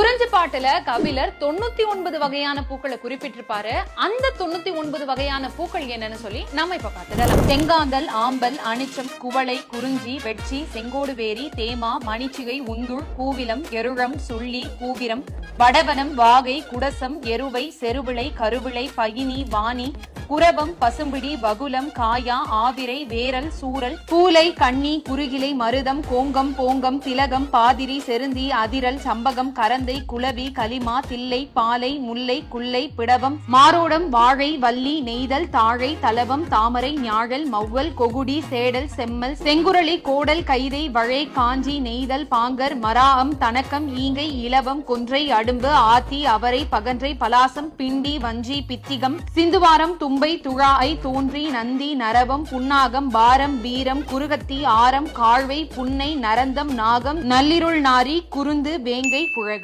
குறிஞ்சி பாட்டுல கபிலர் தொண்ணூத்தி ஒன்பது வகையான பூக்களை குறிப்பிட்டிருப்பாரு. அந்த தொண்ணூத்தி ஒன்பது வகையான பூக்கள் என்னன்னு சொல்லி நம்ம இப்ப பார்த்துடலாம். செங்காந்தல் ஆம்பல் அனிச்சம் குவளை குறிஞ்சி வெட்சி செங்கோடு வேரி தேமா மணிச்சிகை உந்துள் கூவிலம் எருழம் சுள்ளி கூவிரம் வடவனம் வாகை குடசம் எருவை செருவிளை கருவிளை பயினி வாணி குரவம் பசும்பிடி வகுலம் காயா ஆவிரை வேரல் சூரல் பூலை கண்ணி குறுகிலை மருதம் கோங்கம் போங்கம் திலகம் பாதிரி செருந்தி அதிரல் சம்பகம் கரந்தை குளவி களிமா தில்லை பாலை முல்லை குல்லை பிடவம் மாரோடம் வாழை வள்ளி நெய்தல் தாழை தலவம் தாமரை ஞாழல் மௌவல் கொகுடி சேடல் செம்மல் செங்குரளி கோடல் கைதை வழை காஞ்சி நெய்தல் பாங்கர் மராம் தனக்கம் ஈங்கை இலவம் கொன்றை அடும்பு ஆத்தி அவரை பகன்றை பலாசம் பிண்டி வஞ்சி பித்திகம் சிந்துவாரம் தும்பை துழாய் தோன்றி நந்தி நரவம் புன்னாகம் பாரம் வீரம் குருகத்தி ஆரம் காழ்வை புன்னை நரந்தம் நாகம் நள்ளிருள் நாரி குருந்து வேங்கை புழகு